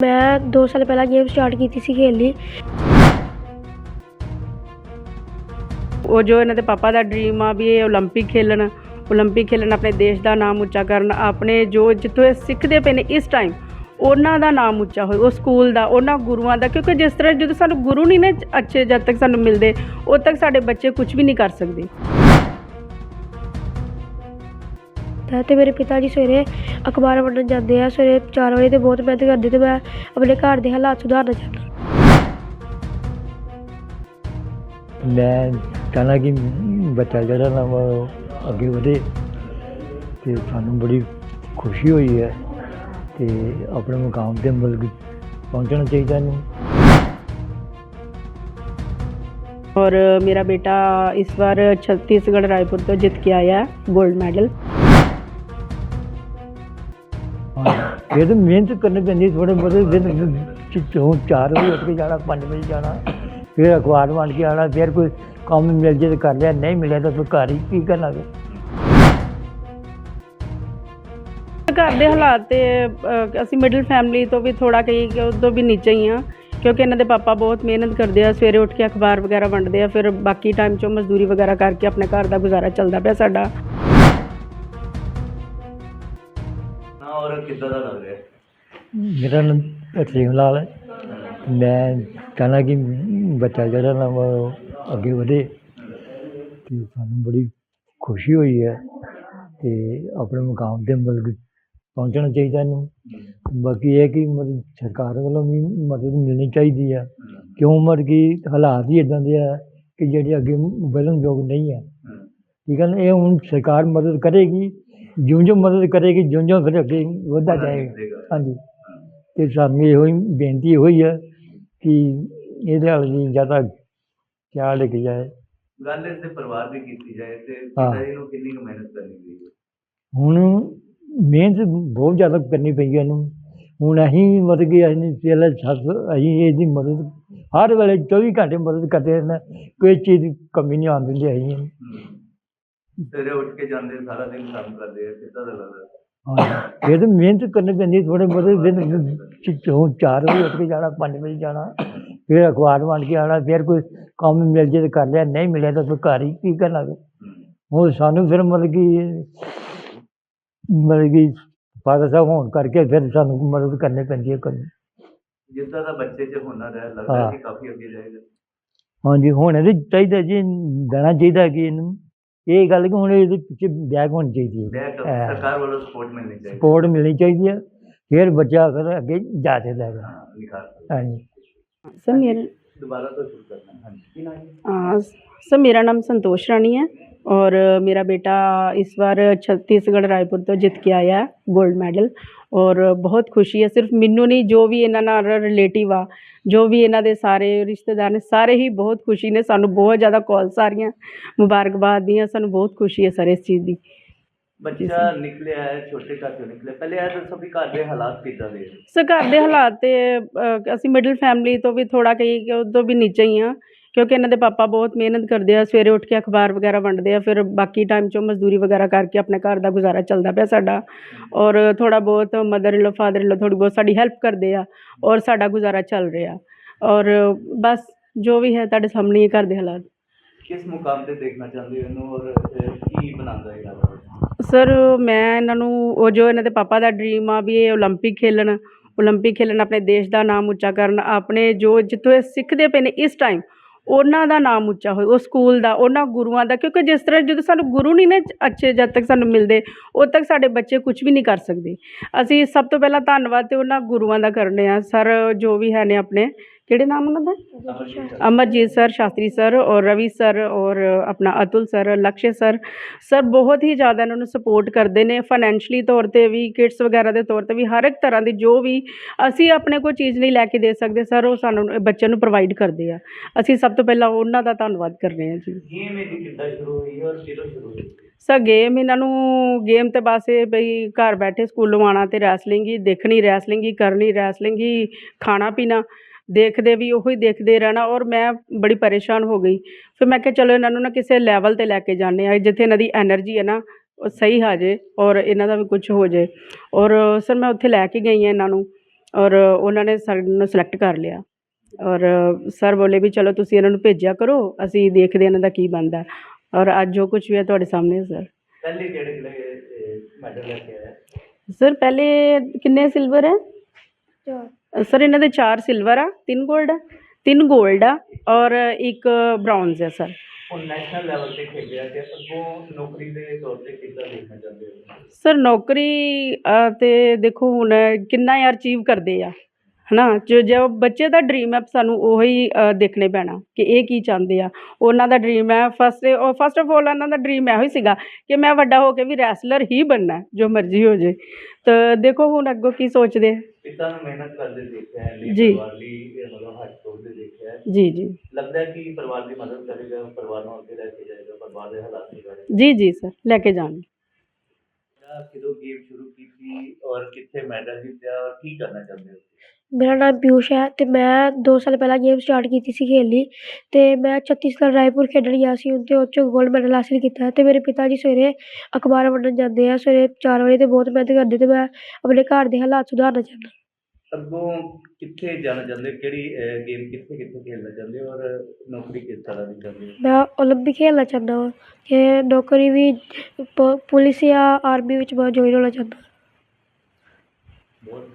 ਮੈਂ 2 ਸਾਲ ਪਹਿਲਾਂ ਗੇਮ ਸਟਾਰਟ ਕੀਤੀ ਸੀ ਖੇਡਣੀ ਉਹ ਜੋ ਇਹਨਾਂ ਦੇ ਪਾਪਾ ਦਾ ਡ੍ਰੀਮ ਆ ਵੀ ਇਹ 올림픽 ਖੇਲਣ 올림픽 ਖੇਲਣ ਆਪਣੇ ਦੇਸ਼ ਦਾ ਨਾਮ ਉੱਚਾ ਕਰਨ ਆਪਣੇ ਜੋ ਜਿੱਥੋਂ ਇਹ ਸਿੱਖਦੇ ਪਏ ਨੇ ਇਸ ਟਾਈਮ ਉਹਨਾਂ ਦਾ ਨਾਮ ਉੱਚਾ ਹੋਏ ਉਹ ਸਕੂਲ ਦਾ ਉਹਨਾਂ ਗੁਰੂਆਂ ਦਾ ਕਿਉਂਕਿ ਜਿਸ ਤਰ੍ਹਾਂ ਜਦੋਂ ਸਾਨੂੰ ਗੁਰੂ ਨਹੀਂ ਨੇ ਅੱਛੇ ਜਦ ਤੱਕ ਸਾਨੂੰ ਮਿਲਦੇ ਉਦ ਤੱਕ ਸਾਡੇ ਬੱਚੇ ਕੁਝ ਵੀ ਨਹੀਂ ਕਰ ਸਕਦੇ ਤਾਂ ਤੇ ਮੇਰੇ ਪਿਤਾ ਜੀ ਸਵੇਰੇ ਅਖਬਾਰ ਵੰਡਣ ਜਾਂਦੇ ਆ ਸਵੇਰੇ 4 ਵਜੇ ਤੇ ਬਹੁਤ ਮਿਹਨਤ ਕਰਦੇ ਤੇ ਮੈਂ ਆਪਣੇ ਘਰ ਦੇ ਹਾਲਾਤ ਸੁਧਾਰਨਾ ਚਾਹੁੰਦਾ ਮੈਂ ਚਾਹੁੰਦਾ ਕਿ ਬੱਚਾ ਜਿਹੜਾ ਨਾ ਉਹ ਅੱਗੇ ਵਧੇ ਤੇ ਸਾਨੂੰ ਬੜੀ ਖੁਸ਼ੀ ਹੋਈ ਹੈ ਤੇ ਆਪਣੇ ਮੁਕਾਮ ਤੇ ਕਿ ਪਹੁੰਚਣਾ ਚਾਹੀਦਾ ਇਹਨੂੰ। ਔਰ ਮੇਰਾ ਬੇਟਾ ਇਸ ਵਾਰ ਛੱਤੀਸਗੜ੍ਹ ਰਾਏਪੁਰ ਤੋਂ ਜਿੱਤ ਕੇ ਆਇਆ 골ਡ ਮੈਡਲ ਤਾਂ ਮਿਹਨਤ ਕਰਨੀ ਪੈਂਦੀ ਥੋੜੇ ਬਹੁਤੇ ਦਿਨ ਚੋਂ 4 ਵਜੇ ਉੱਠ ਕੇ ਜਾਣਾ 5 ਵਜੇ ਜਾਣਾ ਫਿਰ ਅਖਬਾਰ ਵੰਡ ਕੇ ਆਉਣਾ ਫਿਰ ਕੋਈ ਕੰਮ ਮਿਲ ਜੇ ਤਾਂ ਕਰ ਲਿਆ ਨਹੀਂ ਮਿਲਿਆ ਤਾਂ ਫਿਰ ਘਰ ਹੀ ਕੀ ਕਰਨਾ ਘਰ ਦੇ ਹਾਲਾਤ ਤੇ ਅ, ਅਸੀਂ ਮਿਡਲ ਫੈਮਿਲੀ ਤੋਂ ਵੀ ਥੋੜਾ ਕਹੀ ਕਿ ਉਹ ਤੋਂ ਵੀ ਨੀਚੇ ਹੀ ਆ ਕਿਉਂਕਿ ਇਹਨਾਂ ਦੇ ਪਾਪਾ ਬਹੁਤ ਮਿਹਨਤ ਕਰਦੇ ਆ ਸਵੇਰੇ ਉੱਠ ਕੇ ਅਖਬਾਰ ਵਗੈਰਾ ਵੰਡਦੇ ਆ ਫਿਰ ਬਾਕੀ ਟਾਈਮ 'ਚੋਂ ਮਜ਼ਦੂਰੀ ਵਗੈਰਾ ਕਰਕੇ ਆਪਣੇ ਘਰ ਦਾ ਗੁਜ਼ਾਰਾ ਚੱਲਦਾ ਪਿਆ ਸਾਡਾ। ਔਰ ਕਿੱਦਾਂ ਦਾ ਲੱਗ ਰਿਹਾ? ਮੇਰਾ ਨਾਮ ਤਰਸੇਮ ਲਾਲ ਹੈ। ਮੈਂ ਚਾਹੁੰਦਾ ਕਿ ਬੱਚਾ ਜਿਹੜਾ ਨਾ ਵਾ ਉਹ ਅੱਗੇ ਵਧੇ ਤੇ ਸਾਨੂੰ ਬੜੀ ਖੁਸ਼ੀ ਹੋਈ ਹੈ ਤੇ ਆਪਣੇ ਮੁਕਾਮ ਤੇ ਮਤਲਬ ਕਿ ਪਹੁੰਚਣਾ ਚਾਹੀਦਾ ਇਹਨੂੰ। ਬਾਕੀ ਇਹ ਕਿ ਮਤਲਬ ਸਰਕਾਰ ਵੱਲੋਂ ਵੀ ਮਦਦ ਮਿਲਣੀ ਚਾਹੀਦੀ ਹੈ ਕਿਉਂ ਮਤਲਬ ਕਿ ਹਾਲਾਤ ਹੀ ਇਦਾਂ ਦੇ ਆ ਕਿ ਜਿਹੜੇ ਅੱਗੇ ਵਧਣ ਯੋਗ ਨਹੀਂ ਹੈ ਠੀਕ ਹੈ ਨਾ? ਇਹ ਹੁਣ ਸਰਕਾਰ ਮਦਦ ਕਰੇਗੀ ਜਿਉਂ ਜਿਉਂ ਮਦਦ ਕਰੇਗੀ ਜਿਉਂ ਜਿਉਂ ਫਿਰ ਅੱਗੇ ਵਧਦਾ ਜਾਏਗਾ। ਹਾਂਜੀ। ਤੇ ਸਾਨੂੰ ਇਹੋ ਹੀ ਬੇਨਤੀ ਹੋਈ ਹੈ ਕਿ ਇਹਦੇ ਹਾਲ ਜੀ ਜ਼ਿਆਦਾ ਖਿਆਲ ਰੱਖਿਆ ਜਾਏ। ਗੱਲ ਇਸ ਦੇ ਪਰਿਵਾਰ ਦੀ ਕੀਤੀ ਜਾਏ ਤੇ। ਪਿਤਾ ਜੀ ਨੂੰ ਕਿੰਨੀ ਕੁ ਮਿਹਨਤ ਕਰਨੀ ਪਈ ਹੁਣ ਮਿਹਨਤ ਬਹੁਤ ਜ਼ਿਆਦਾ ਕਰਨੀ ਪਈ ਹੈ ਇਹਨੂੰ। ਹੁਣ ਅਸੀਂ ਮਤਲਬ ਕਿ ਅਸੀਂ ਪਹਿਲਾਂ ਸੱਸ ਅਸੀਂ ਇਹਦੀ ਮਦਦ ਹਰ ਵੇਲੇ 24 ਘੰਟੇ ਮਦਦ ਕਰਦੇ ਰਹਿੰਦੇ ਕੋਈ ਚੀਜ਼ ਦੀ ਕਮੀ ਨਹੀਂ ਆਉਣ ਦਿੰਦੇ ਅਸੀਂ। ਸਵੇਰੇ ਉੱਠ ਕੇ ਜਾਂਦੇ ਸਾਰਾ ਦਿਨ ਕੰਮ ਕਰਦੇ ਆ ਕਿੱਦਾਂ ਦਾ ਲੱਗਦਾ। ਹਾਂ ਇਹ ਤਾਂ ਮਿਹਨਤ ਕਰਨੀ ਪੈਂਦੀ ਥੋੜੇ ਬਹੁਤੇ ਦਿਨ ਚੋਂ 4 ਵਜੇ ਉੱਠ ਕੇ ਜਾਣਾ 5 ਵਜੇ ਜਾਣਾ ਫਿਰ ਅਖਬਾਰ ਵੰਡ ਕੇ ਆਉਣਾ ਫਿਰ ਕੋਈ ਕੰਮ ਮਿਲ ਜੇ ਤਾਂ ਕਰ ਲਿਆ ਨਹੀਂ ਮਿਲਿਆ ਤਾਂ ਫਿਰ ਘਰ ਹੀ ਕੀ ਕਰਨਾ ਫਿਰ? ਹੁਣ ਸਾਨੂੰ ਫਿਰ ਮਤਲਬ ਕਿ ਮਤਲਬ ਕਿ ਫਾਦਰ ਸਾਹਿਬ ਹੋਣ ਕਰਕੇ ਫਿਰ ਸਾਨੂੰ ਮਦਦ ਕਰਨੀ ਪੈਂਦੀ ਹੈ ਕਰਨੀ ਜਿੱਦਾਂ ਦਾ ਬੱਚੇ 'ਚ ਹੁਨਰ ਹੈ ਲੱਗਦਾ। ਕਿ ਕਾਫੀ ਅੱਗੇ ਜਾਏਗਾ। ਹਾਂਜੀ ਹੁਣ ਇਹਦੇ ਚਾਹੀਦਾ ਜੀ ਦੇਣਾ ਚਾਹੀਦਾ ਕਿ ਇਹਨੂੰ। ਇਹ ਗੱਲ ਕਿ ਹੁਣ ਇਹਦੇ ਪਿੱਛੇ ਬੈਕ ਹੋਣੀ ਚਾਹੀਦੀ ਹੈ ਬੈਕ ਸਰਕਾਰ ਵੱਲੋਂ ਸਪੋਰਟ ਮਿਲਣੀ ਚਾਹੀਦੀ ਸਪੋਰਟ ਮਿਲਣੀ ਚਾਹੀਦੀ ਹੈ ਫਿਰ ਬੱਚਾ ਅਗਰ ਅੱਗੇ ਜਾ ਸਕਦਾ ਹੈਗਾ ਹਾਂਜੀ ਸਰ ਮੇਰਾ ਦੁਬਾਰਾ ਤੋਂ ਸ਼ੁਰੂ ਕਰਨਾ ਹਾਂਜੀ ਸਰ ਮੇਰਾ ਨਾਮ ਸੰਤੋਸ਼ ਰਾਣੀ ਹੈ ਔਰ ਮੇਰਾ ਬੇਟਾ ਇਸ ਵਾਰ ਛੱਤੀਸਗੜ੍ਹ ਰਾਏਪੁਰ ਤੋਂ ਜਿੱਤ ਕੇ ਆਇਆ ਗੋਲਡ ਮੈਡਲ ਔਰ ਬਹੁਤ ਖੁਸ਼ੀ ਹੈ। ਸਿਰਫ ਮੈਨੂੰ ਨਹੀਂ ਜੋ ਵੀ ਇਹਨਾਂ ਨਾਲ ਰਿਲੇਟਿਵ ਆ ਜੋ ਵੀ ਇਹਨਾਂ ਦੇ ਸਾਰੇ ਰਿਸ਼ਤੇਦਾਰ ਨੇ ਸਾਰੇ ਹੀ ਬਹੁਤ ਖੁਸ਼ੀ ਨੇ। ਸਾਨੂੰ ਬਹੁਤ ਜ਼ਿਆਦਾ ਕਾਲਸ ਆ ਰਹੀਆਂ ਮੁਬਾਰਕਬਾਦ ਦੀਆਂ। ਸਾਨੂੰ ਬਹੁਤ ਖੁਸ਼ੀ ਹੈ ਸਰ ਇਸ ਚੀਜ਼ ਦੀ। ਬੱਚਾ ਨਿਕਲਿਆ ਹੈ ਛੋਟੇ ਘਰ ਤੋਂ ਨਿਕਲਿਆ। ਪਹਿਲੇ ਇਹ ਦੱਸੋ ਵੀ ਘਰ ਦੇ ਹਾਲਾਤ ਕਿੱਦਾਂ ਦੇ ਸਰ ਘਰ ਦੇ ਹਾਲਾਤ ਤੇ ਅਸੀਂ ਮਿਡਲ ਫੈਮਿਲੀ ਤੋਂ ਵੀ ਥੋੜਾ ਕਹੀ ਕਿ ਉਹ ਤੋਂ ਵੀ ਨੀਚੇ ਹੀ ਆ ਕਿਉਂਕਿ ਇਹਨਾਂ ਦੇ ਪਾਪਾ ਬਹੁਤ ਮਿਹਨਤ ਕਰਦੇ ਆ ਸਵੇਰੇ ਉੱਠ ਕੇ ਅਖਬਾਰ ਵਗੈਰਾ ਵੰਡਦੇ ਆ ਫਿਰ ਬਾਕੀ ਟਾਈਮ 'ਚੋਂ ਮਜ਼ਦੂਰੀ ਵਗੈਰਾ ਕਰਕੇ ਆਪਣੇ ਘਰ ਦਾ ਗੁਜ਼ਾਰਾ ਚੱਲਦਾ ਪਿਆ ਸਾਡਾ ਔਰ ਥੋੜਾ ਬਹੁਤ mother in law father in ਲੋ ਥੋੜੀ ਬਹੁਤ ਸਾਡੀ ਹੈਲਪ ਕਰਦੇ ਆ ਔਰ ਸਾਡਾ ਗੁਜ਼ਾਰਾ ਚੱਲ ਰਿਹਾ ਔਰ ਬਸ ਜੋ ਵੀ ਹੈ ਤੁਹਾਡੇ ਸਾਹਮਣੇ ਹੀ ਹੈ ਘਰ ਦੇ ਹਾਲਾਤ ਕਿਸ ਮੁਕਾਮ ਤੇ ਦੇਖਣਾ ਚਾਹੁੰਦੇ ਹੋ ਇਹਨੂੰ ਔਰ ਅਹ, ਕੀ ਬਣਾਉਂਦਾ ਹੈ ਇਹਦਾ ਸਰ ਮੈਂ ਇਹਨਾਂ ਨੂੰ ਉਹ ਜੋ ਇਹਨਾਂ ਦੇ ਪਾਪਾ ਦਾ ਡ੍ਰੀਮ ਆ ਵੀ ਇਹ 올림픽 ਖੇਲਣ 올림픽 ਖੇਲਣ ਆਪਣੇ ਦੇਸ਼ ਦਾ ਨਾਮ ਉੱਚਾ ਕਰਨ ਆਪਣੇ ਜੋ ਜਿੱਥੋਂ ਇਹ ਸਿੱਖਦੇ ਪਏ ਨੇ ਇਸ ਟਾਈਮ ਉਹਨਾਂ ਦਾ ਨਾਮ ਉੱਚਾ ਹੋਏ, ਉਹ ਸਕੂਲ ਦਾ, ਉਹਨਾਂ ਗੁਰੂਆਂ ਦਾ, ਕਿਉਂਕਿ ਜਿਸ ਤਰ੍ਹਾਂ ਜਦੋਂ ਸਾਨੂੰ ਗੁਰੂ ਨਹੀਂ ਨੇ ਅੱਛੇ ਜਦ ਤੱਕ ਸਾਨੂੰ ਮਿਲਦੇ, ਉਦ ਤੱਕ ਸਾਡੇ ਬੱਚੇ ਕੁਝ ਵੀ ਨਹੀਂ ਕਰ ਸਕਦੇ। ਅਸੀਂ ਸਭ ਤੋਂ ਪਹਿਲਾਂ ਧੰਨਵਾਦ ਤੇ ਉਹਨਾਂ ਗੁਰੂਆਂ ਦਾ ਕਰਨੇ ਆ, ਸਰ ਜੋ ਵੀ ਹੈ ਨੇ ਆਪਣੇ। ਕਿਹੜੇ ਨਾਮ ਉਹਨਾਂ ਦਾ? ਅਮਰਜੀਤ ਸਰ। ਸ਼ਾਸਤਰੀ ਸਰ ਔਰ ਰਵੀ ਸਰ ਔਰ ਆਪਣਾ Atul sir Lakshay sir. Sir ਬਹੁਤ ਹੀ ਜ਼ਿਆਦਾ ਇਹਨਾਂ ਨੂੰ ਸਪੋਰਟ ਕਰਦੇ ਨੇ ਫਾਈਨੈਂਸ਼ਲੀ ਤੌਰ ਤੇ ਵੀ ਕਿਟਸ ਵਗੈਰਾ ਦੇ ਤੌਰ ਤੇ ਵੀ ਹਰ ਇੱਕ ਤਰ੍ਹਾਂ ਦੀ ਜੋ ਵੀ ਅਸੀਂ ਆਪਣੇ ਕੋਲ ਚੀਜ਼ ਨਹੀਂ ਲੈ ਕੇ ਦੇ ਸਕਦੇ ਸਰ ਉਹ ਸਾਨੂੰ ਬੱਚਿਆਂ ਨੂੰ ਪ੍ਰੋਵਾਈਡ ਕਰਦੇ ਆ। ਅਸੀਂ ਸਭ ਤੋਂ ਪਹਿਲਾਂ ਉਹਨਾਂ ਦਾ ਧੰਨਵਾਦ ਕਰਨੇ ਆ ਜੀ। ਗੇਮ ਇਹਦੀ ਕਿੱਦਾਂ ਸ਼ੁਰੂ ਹੋਈ ਔਰ ਕਿਦੋਂ ਸ਼ੁਰੂ ਹੋਈ? ਸਰ ਗੇਮ ਇਹਨਾਂ ਨੂੰ ਗੇਮ ਤੇ ਬਸ ਇਹ ਬਈ ਘਰ ਬੈਠੇ ਸਕੂਲੋਂ ਆਉਣਾ ਤੇ ਰੈਸਲਿੰਗ ਹੀ ਦੇਖਣੀ ਰੈਸਲਿੰਗ ਹੀ ਕਰਨੀ ਰੈਸਲਿੰਗ ਹੀ ਖਾਣਾ ਪੀਣਾ ਦੇਖਦੇ ਵੀ ਉਹੀ ਦੇਖਦੇ ਰਹਿਣਾ ਔਰ ਮੈਂ ਬੜੀ ਪਰੇਸ਼ਾਨ ਹੋ ਗਈ। ਫਿਰ ਮੈਂ ਕਿਹਾ ਚਲੋ ਇਹਨਾਂ ਨੂੰ ਨਾ ਕਿਸੇ ਲੈਵਲ ਤੇ ਲੈ ਕੇ ਜਾਣੇ ਆ ਜਿੱਥੇ ਇਹਨਾਂ ਦੀ એનર્ਜੀ ਹੈ ਨਾ ਉਹ ਸਹੀ ਆ ਜੇ ਔਰ ਇਹਨਾਂ ਦਾ ਵੀ ਕੁਝ ਹੋ ਜੇ ਔਰ ਸਰ ਮੈਂ ਉੱਥੇ ਲੈ ਕੇ ਗਈ ਹਾਂ ਇਹਨਾਂ ਨੂੰ ਔਰ ਉਹਨਾਂ ਨੇ ਸਾਨੂੰ ਸਿਲੈਕਟ ਕਰ ਲਿਆ। ਔਰ ਸਰ ਬੋਲੇ ਵੀ ਚਲੋ ਤੁਸੀਂ ਇਹਨਾਂ ਨੂੰ ਭੇਜਿਆ ਕਰੋ ਅਸੀਂ ਦੇਖਦੇ ਇਹਨਾਂ ਦਾ ਕੀ ਬਣਦਾ। ਔਰ ਅੱਜ ਜੋ ਕੁਝ ਵੀ ਹੈ ਤੁਹਾਡੇ ਸਾਹਮਣੇ ਸਰ। ਪਹਿਲੇ ਕਿਹੜੇ ਕਿਹੜੇ ਮੈਡਲ ਲੈ ਸਰ ਪਹਿਲੇ ਕਿੰਨੇ ਸਿਲਵਰ ਹੈ? ਚਾਰ ਸਰ ਇਹਨਾਂ ਦੇ 4 ਸਿਲਵਰ ਆ 3 골ਡ ਆ 3 골ਡ ਆ ਔਰ ਇੱਕ ਬ੍ਰੌਂਜ਼ ਹੈ ਸਰ। ਹੁਣ ਨੈਸ਼ਨਲ ਲੈਵਲ ਤੇ ਖੇਡਿਆ ਤੇ ਅੱਗੋਂ ਨੌਕਰੀ ਦੇ ਤੌਰ ਤੇ ਕਿੱਦਾਂ ਦੇਖਣਾ ਚਾਹੁੰਦੇ ਹੋ? ਸਰ ਨੌਕਰੀ ਅ, ਤੇ ਦੇਖੋ ਹੁਣ ਕਿੰਨਾ ਯਾਰ ਅਚੀਵ ਕਰਦੇ ਆ। ਹਨਾ? ਜੋ ਜੋ ਬੱਚੇ ਦਾ ਡ੍ਰੀਮ ਹੈ ਸਾਨੂੰ ਉਹੀ ਦੇਖਣੇ ਪੈਣਾ ਕਿ ਇਹ ਕੀ ਚਾਹੁੰਦੇ ਆ। ਉਹਨਾਂ ਦਾ ਡ੍ਰੀਮ ਹੈ ਫਸਟ ਉਹ ਫਸਟ ਆਫ ਆਲ ਉਹਨਾਂ ਦਾ ਡ੍ਰੀਮ ਇਹੋ ਹੀ ਸੀਗਾ ਕਿ ਮੈਂ ਵੱਡਾ ਹੋ ਕੇ ਵੀ ਰੈਸਲਰ ਹੀ ਬਣਨਾ ਹੈ, ਜੋ ਮਰਜ਼ੀ ਹੋ ਜੇ। ਤਾਂ ਦੇਖੋ ਹੁਣ ਅੱਗੋਂ ਕੀ ਸੋਚਦੇ ਆ। ਪਿਤਾ ਨੂੰ ਮਿਹਨਤ ਕਰਦੇ ਦੇਖਿਆ ਹੈ ਜੀ। ਪਰਿਵਾਰ ਲਈ ਮਤਲਬ ਹੱਥ ਤੋੜਦੇ ਦੇਖਿਆ ਹੈ। ਜੀ ਜੀ। ਲੱਗਦਾ ਹੈ ਕਿ ਪਰਿਵਾਰ ਦੀ ਮਦਦ ਕਰੇਗਾ ਪਰਿਵਾਰ ਨੂੰ ਅੱਗੇ ਲੈ ਕੇ ਜਾਏਗਾ ਪਰਿਵਾਰ ਦੇ ਹਾਲਾਤ ਸੁਧਾਰੇ ਜੀ ਜੀ ਸਰ ਲੈ ਕੇ ਜਾਣਗੇ। ਕਿਦੋਂ ਗੇਮ ਸ਼ੁਰੂ ਕੀਤੀ ਔਰ ਕਿੱਥੇ ਮੈਡਲ ਜਿੱਤਿਆ ਔਰ ਕੀ ਕਰਨਾ ਚਾਹੁੰਦੇ ਹੋ ਮੇਰਾ ਨਾਮ ਪਿਊਸ਼ ਹੈ ਅਤੇ ਮੈਂ 2 ਸਾਲ ਪਹਿਲਾਂ ਗੇਮ ਸਟਾਰਟ ਕੀਤੀ ਸੀ ਖੇਡਣੀ ਅਤੇ ਮੈਂ ਛੱਤੀਸਗੜ੍ਹ ਰਾਏਪੁਰ ਖੇਡਣ ਗਿਆ ਸੀ ਅਤੇ ਉਹ 'ਚੋਂ ਗੋਲਡ ਮੈਡਲ ਹਾਸਿਲ ਕੀਤਾ ਅਤੇ ਮੇਰੇ ਪਿਤਾ ਜੀ ਸਵੇਰੇ ਅਖਬਾਰ ਵੰਡਣ ਜਾਂਦੇ ਆ ਸਵੇਰੇ ਚਾਰ ਵਜੇ ਅਤੇ ਬਹੁਤ ਮਿਹਨਤ ਕਰਦੇ ਅਤੇ ਮੈਂ ਆਪਣੇ ਘਰ ਦੇ ਹਾਲਾਤ ਸੁਧਾਰਨਾ ਚਾਹੁੰਦਾ। ਅੱਗੋਂ ਕਿੱਥੇ ਜਾਣਾ ਚਾਹੁੰਦੇ ਹੋ ਕਿਹੜੀ ਗੇਮ ਕਿੱਥੇ ਕਿੱਥੇ ਖੇਡਣਾ ਚਾਹੁੰਦੇ ਹੋ ਔਰ ਨੌਕਰੀ ਕਿਸ ਤਰ੍ਹਾਂ ਦੀ ਚਾਹੁੰਦੇ ਹੋ? ਮੈਂ ਓਲੰਪਿਕ ਖੇਡਣਾ ਚਾਹੁੰਦਾ ਹਾਂ ਕਿ ਨੌਕਰੀ ਵੀ ਪ ਪੁਲਿਸ ਜਾਂ ਆਰਮੀ ਵਿੱਚ ਮੈਂ ਜੁਆਇਨ ਹੋਣਾ ਚਾਹੁੰਦਾ। ਬਹੁਤ